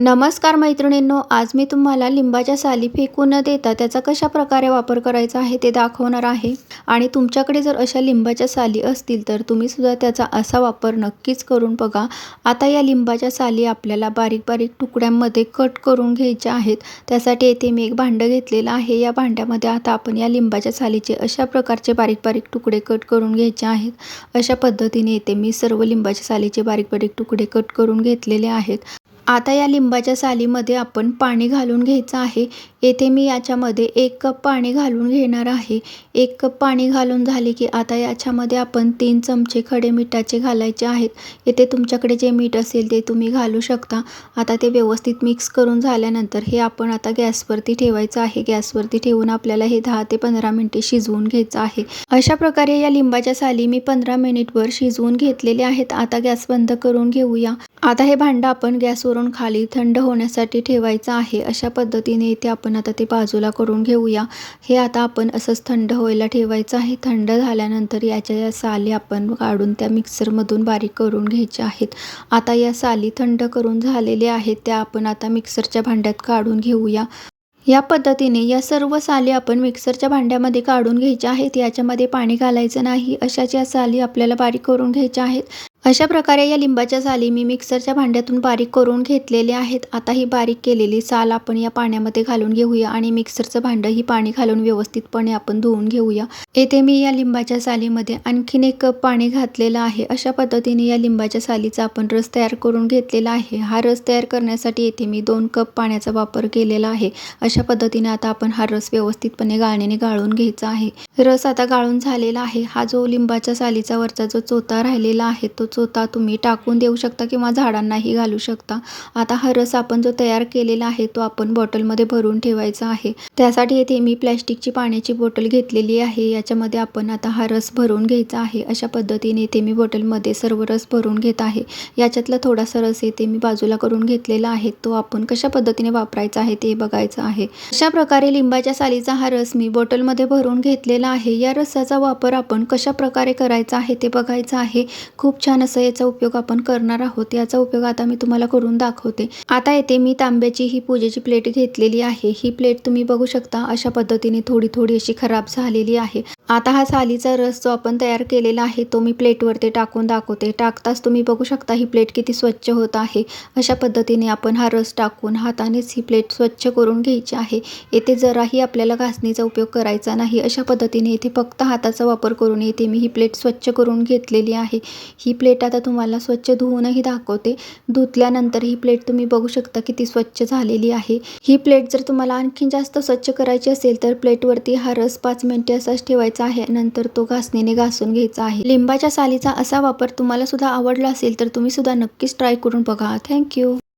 नमस्कार मैत्रिणींनो आज मी तुम्हाला लिंबाच्या साली फेकू न देता त्याचा कशा प्रकारे वापर करायचा आहे ते दाखवणार आहे. आणि तुमच्याकडे जर अशा लिंबाच्या साली असतील तर तुम्ही सुद्धा त्याचा असा वापर नक्कीच करून बघा. आता या लिंबाच्या साली आपल्याला बारीक बारीक तुकड्यांमध्ये कट करून घ्यायच्या आहेत. त्यासाठी येथे मी एक भांडं घेतलेलं आहे. या भांड्यामध्ये आता आपण या लिंबाच्या सालीचे अशा प्रकारचे बारीक बारीक तुकडे कट करून घ्यायचे आहेत. अशा पद्धतीने येथे मी सर्व लिंबाच्या सालीचे बारीक बारीक तुकडे कट करून घेतलेले आहेत. आता या लिंबाच्या सालीमध्ये आपण पाणी घालून घ्यायचं आहे. येथे मी याच्यामध्ये एक कप पाणी घालून घेणार आहे. एक कप पाणी घालून झाले की आता याच्यामध्ये आपण तीन चमचे खडे मिठाचे घालायचे आहेत. येथे तुमच्याकडे जे मीठ असेल ते तुम्ही घालू शकता. आता ते व्यवस्थित मिक्स करून झाल्यानंतर हे आपण आता गॅसवरती ठेवायचं आहे. गॅसवरती ठेवून आपल्याला हे दहा ते पंधरा मिनटे शिजवून घ्यायचं आहे. अशा प्रकारे या लिंबाच्या साली मी पंधरा मिनिटवर शिजवून घेतलेले आहेत. आता गॅस बंद करून घेऊया. आता हे भांडं आपण गॅसवरून खाली थंड होण्यासाठी ठेवायचं आहे अशा पद्धतीने इथे आपण आता ते बाजूला करून घेऊया. हे आता आपण असंच थंड व्हायला ठेवायचं आहे. थंड झाल्यानंतर याच्या या साली आपण काढून त्या मिक्सरमधून बारीक करून घ्यायच्या आहेत. आता या साली थंड करून झालेल्या आहेत त्या आपण आता मिक्सरच्या भांड्यात काढून घेऊया. या पद्धतीने या सर्व साली आपण मिक्सरच्या भांड्यामध्ये काढून घ्यायच्या आहेत. याच्यामध्ये पाणी घालायचं नाही. अशाच या साली आपल्याला बारीक करून घ्यायच्या आहेत. अशा प्रकारे या लिंबाच्या साली मी मिक्सरच्या भांड्यातून बारीक करून घेतलेले आहेत. आता ही बारीक केलेली साल आपण या पाण्यामध्ये घालून घेऊया आणि मिक्सरचं भांडं ही पाणी घालून व्यवस्थितपणे आपण धुवून घेऊया. येथे मी या लिंबाच्या सालीमध्ये आणखीन एक कप पाणी घातलेलं आहे. अशा पद्धतीने या लिंबाच्या सालीचा आपण रस तयार करून घेतलेला आहे. हा रस तयार करण्यासाठी येथे मी दोन कप पाण्याचा वापर केलेला आहे. अशा पद्धतीने आता आपण हा रस व्यवस्थितपणे गाळणीने गाळून घ्यायचा आहे. रस आता गाळून झालेला आहे. हा जो लिंबाच्या सालीचा वरचा जो चोथा राहिलेला आहे तो स्वतः तुम्ही टाकून देऊ शकता किंवा झाडांनाही घालू शकता. आता हा रस आपण जो तयार केलेला आहे तो आपण बॉटलमध्ये भरून ठेवायचा आहे. त्यासाठी येथे मी प्लॅस्टिकची पाण्याची बॉटल घेतलेली आहे. याच्यामध्ये आपण आता हा रस भरून घ्यायचा आहे. अशा पद्धतीने इथे मी बॉटलमध्ये सर्व रस भरून घेत आहे. याच्यातला थोडासा रस येथे मी बाजूला करून घेतलेला आहे. तो आपण कशा पद्धतीने वापरायचा आहे ते बघायचं आहे. अशा प्रकारे लिंबाच्या सालीचा हा रस मी बॉटलमध्ये भरून घेतलेला आहे. या रसाचा वापर आपण कशा प्रकारे करायचा आहे ते बघायचं आहे. खूप छान असं याचा उपयोग आपण करणार आहोत याचा उपयोग आता मी तुम्हाला करून दाखवते. आता येथे मी तांब्याची ही पूजेची प्लेट घेतलेली आहे. ही प्लेट तुम्ही बघू शकता अशा पद्धतीने थोडी थोडी अशी खराब झालेली आहे. आता हा सालीचा रस जो आपण तयार केलेला आहे तो मी प्लेटवरती टाकून दाखवते. टाकताच तुम्ही बघू शकता ही प्लेट किती स्वच्छ होत आहे. अशा पद्धतीने आपण हा रस टाकून हातानेच ही प्लेट स्वच्छ करून घ्यायची आहे. येथे जराही आपल्याला घासणीचा उपयोग करायचा नाही. अशा पद्धतीने इथे फक्त हाताचा वापर करून येथे मी ही प्लेट स्वच्छ करून घेतलेली आहे. ही प्लेट आता तुम्हाला स्वच्छ धुवूनही दाखवते. धुतल्यानंतर ही प्लेट तुम्ही बघू शकता किती स्वच्छ झालेली आहे. ही प्लेट जर तुम्हाला आणखी जास्त स्वच्छ करायची असेल तर प्लेटवरती हा रस पाच मिनिटे असाच ठेवायचा आहे नंतर तो घासणीने घासून घ्यायचा आहे. लिंबाच्या सालीचा असा वापर तुम्हाला सुद्धा आवडला असेल तर तुम्ही सुद्धा नक्कीच ट्राय करून बघा. थँक्यू